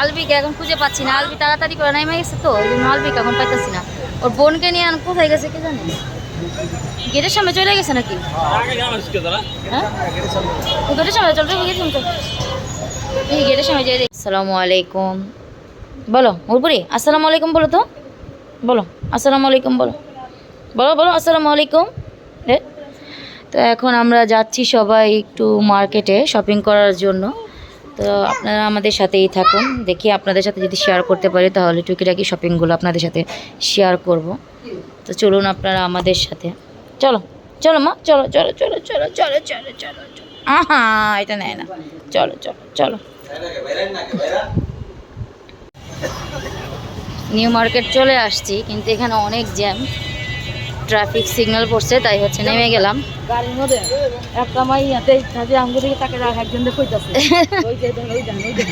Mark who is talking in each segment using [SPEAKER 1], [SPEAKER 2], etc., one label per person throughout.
[SPEAKER 1] আলবিকে এখন খুঁজে পাচ্ছি না। আলবি তাড়াতাড়ি করে নাইমে গেছে তো, ওই জন্য এখন পাইতেছি না। ওর বোনকে নিয়ে কোথায় গেছে কে জানে? গেটের সামনে চলে গেছে নাকি? হ্যাঁ? গেটের সামনে চল গেটের সামনে চল এই গেটের সামনে যাই আসসালামু আলাইকুম। বলো উরপুরি আসসালামু আলাইকুম বলো তো। বলো, আসসালামু আলাইকুম বলো। বলো বলো, আসসালামু আলাইকুম। তো এখন আমরা যাচ্ছি সবাই একটু মার্কেটে শপিং করার জন্য। তো আপনারা আমাদের সাথেই থাকুন। দেখি আপনাদের সাথে যদি শেয়ার করতে পারি, তাহলে টুকিটাকি শপিংগুলো আপনাদের সাথে শেয়ার করব। তো চলুন আপনারা আমাদের সাথে। চলো চলো মা, চলো চলো চলো চলো চলো চলো চলো চলো। এটা নেয় না। চলো চলো চলো। নিউ মার্কেট চলে আসছি, কিন্তু এখানে অনেক জ্যাম ট্রাফিক সিগন্যাল পড়ছে তাই হচ্ছে নেমে গেলাম।
[SPEAKER 2] গাড়ির মধ্যে একটা কাজে দিকে তাকে রাখ একজন কইতাছে ওই যে ওই দেন ওই দেন।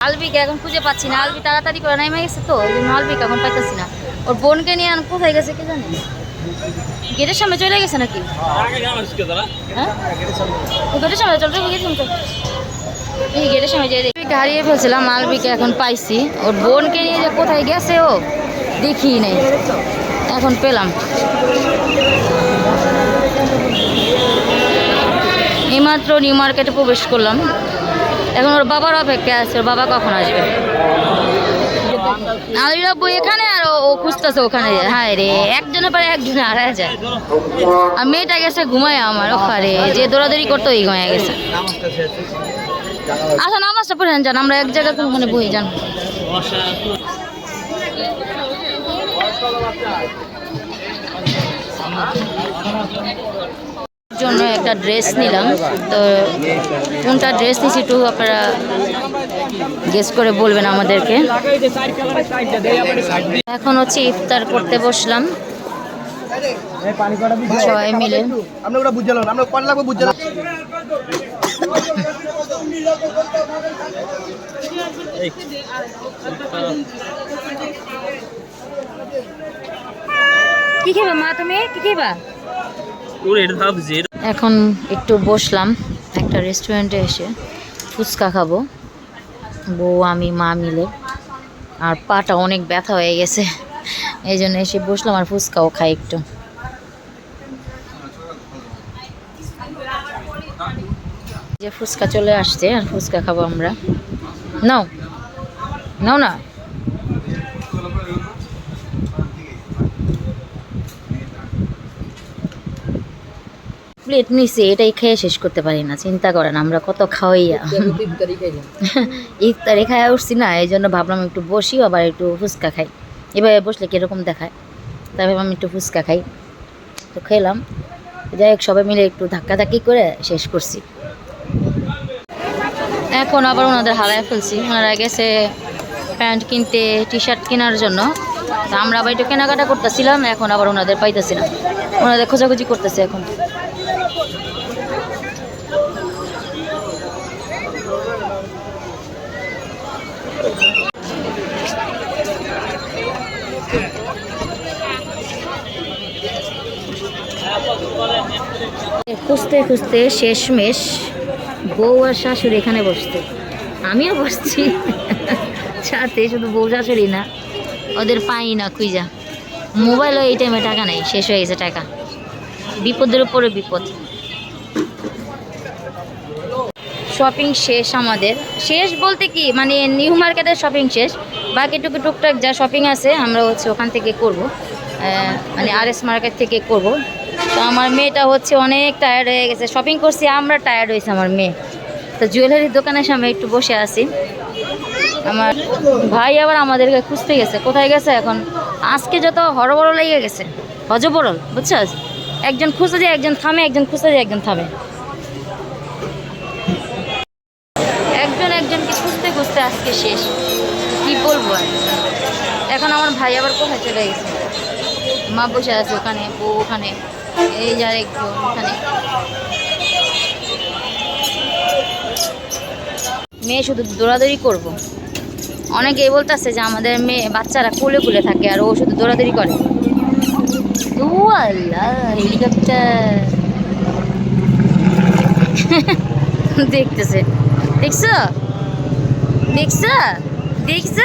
[SPEAKER 1] আলবিকে এখন খুঁজে পাচ্ছি না। আলবি তাড়াতাড়ি করে নাইমে গেছে তো ওই জন্য আলবিকে এখন পাইতেছি না। ওর বোনকে নিয়ে কোথায় গেছে কে জানে? গেটের সামনে চলে গেছে নাকি? হ্যাঁ গেটের সামনে। চল সামনে চল গেটের যাই দেখি। হারিয়ে ফেলছিলাম আলবিকে এখন পাইছি। ওর বোনকে নিয়ে যে কোথায় গেছে ও দেখি নেই। এখন পেলাম। এইমাত্র নিউ মার্কেটে প্রবেশ করলাম। এখন ওর বাবার অপেক্ষা আছে, ওর বাবা কখন আসবে? আলিরা এখানে আর ও- ও খুঁজতেছে ওখানে হায় রে, একজনের পরে একজনে হারায় যায়। আর মেয়েটা গেছে ঘুমায় আমার ওখানে যে দৌড়াদৌড়ি করতো ওই ঘুমায় গেছে। আচ্ছা নামাজটা পড়ে যান, আমরা এক জায়গায় কোনখানে বই, যান। জন্য একটা ড্রেস নিলাম। তো কোনটা ড্রেস নিছি একটু আপনারা গেস করে বলবেন আমাদেরকে। এখন হচ্ছে ইফতার করতে বসলাম। সবাই মিলে।
[SPEAKER 3] আমরা বুঝলাম আমরা বুঝলাম
[SPEAKER 1] কি খেবা মা তুমি? কি খেবা? এখন একটু বসলাম একটা রেস্টুরেন্টে এসে ফুচকা খাব। বউ আমি মা মিলে। আর পাটা অনেক ব্যথা হয়ে গেছে এই জন্য এসে বসলাম আর ফুচকাও খাই একটু। যে ফুচকা চলে আসছে আর ফুচকা খাব আমরা। নাও। নাও না। প্লেট নিছি এটাই খেয়ে শেষ করতে পারি না চিন্তা করেন আমরা কত খাওয়াইয়া
[SPEAKER 2] ইফতারি
[SPEAKER 1] খাওয়া উঠছি না এই জন্য ভাবলাম একটু বসি আবার একটু ফুচকা খাই। এভাবে বসলে কীরকম দেখায়? তাই ভাবলাম একটু ফুচকা খাই। তো খেলাম। যাই হোক সবাই মিলে একটু ধাক্কাধাক্কি করে শেষ করছি। এখন আবার ওনাদের হারায় ফেলছি। ওনারা গেছে প্যান্ট কিনতে টি শার্ট কেনার জন্য। তা আমরা আবার একটু কেনাকাটা করতেছিলাম, এখন আবার ওনাদের পাইতেছি না ওনাদের খোঁজাখুঁজি করতেছে এখন। খুঁজতে খুঁজতে শেষমেশ বউ আর শাশুড়ি এখানে বসতে আমিও বসছি। সাথে শুধু বউ শাশুড়ি না, ওদের পাই না খুঁজা মোবাইলও এই টাইমে টাকা নেই, শেষ হয়ে গেছে টাকা। বিপদের উপরে বিপদ। শপিং শেষ আমাদের। শেষ বলতে কি মানে নিউ মার্কেটের শপিং শেষ। বাকি টুকু টুকটাক যা শপিং আছে, আমরা হচ্ছে ওখান থেকে করব। মানে আর এস মার্কেট থেকে করব। তো আমার মেয়েটা হচ্ছে অনেক টায়ার্ড হয়ে গেছে। শপিং করছি, আমরা টায়ার্ড হয়েছে আমার মেয়ে। তো জুয়েলারির দোকানের সামনে একটু বসে আছি। আমার ভাই আবার আমাদেরকে খুঁজতে গেছে। কোথায় গেছে এখন? আজকে যত হরবড় লেগে গেছে। হজবরল বুঝছস? একজন খুঁজতে যায়, একজন থামে, একজন খুঁজতে যায়, একজন থামে। একজন একজনকে খুঁজতে খুঁজতে আজকে শেষ। কি বলব এখন আমার ভাই আবার কোথায় চলে গেছে? মা বসে আছে ওখানে, বউ ওখানে। এই যার একজন ওখানে। মেয়ে শুধু দৌড়াদৌড়ি করব। অনেকেই বলতেছে যে আমাদের মেয়ে, বাচ্চারা কোলে কোলে থাকে আর ও শুধু দৌড়াদৌড়ি করে। হেলিকপ্টার। দেখতেছে। দেখছ? দেখছ? দেখছ?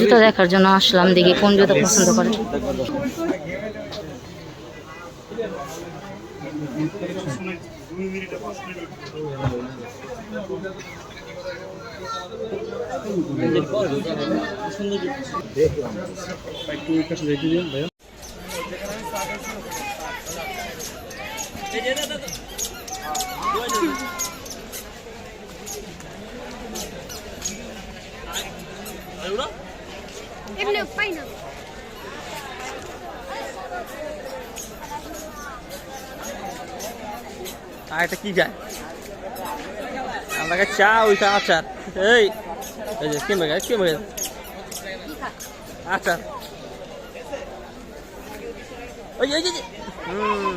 [SPEAKER 1] জুতা দেখার জন্য আসলাম দেখি কোন জুতা পছন্দ করে।
[SPEAKER 4] আর এটা কি যায়? আমাকে চা ওইটা আচার। এই এই যে, কে মেগে কে মেগে? আচার। ওই এই যে হুম।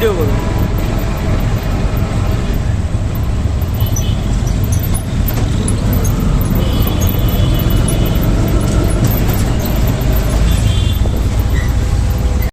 [SPEAKER 4] video.